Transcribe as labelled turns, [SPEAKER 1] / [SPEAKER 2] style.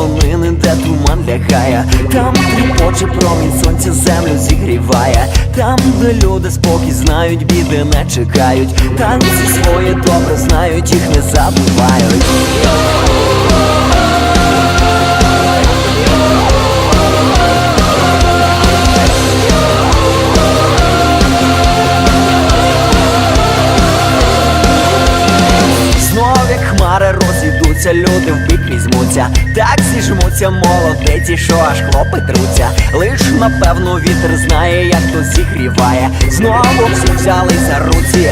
[SPEAKER 1] полонини, де туман лягає, там тріпоче промінь сонця землю зігріває, там, де люди спокій знають, біди не чекають, танці своє добре знають, їх не забувають. Розійдуться, люди в бік візьмуться, так зіжмуться молодеці, що аж хлопи труться. Лиш напевно вітер знає, як то зігріває. Знову всі взяли за руці.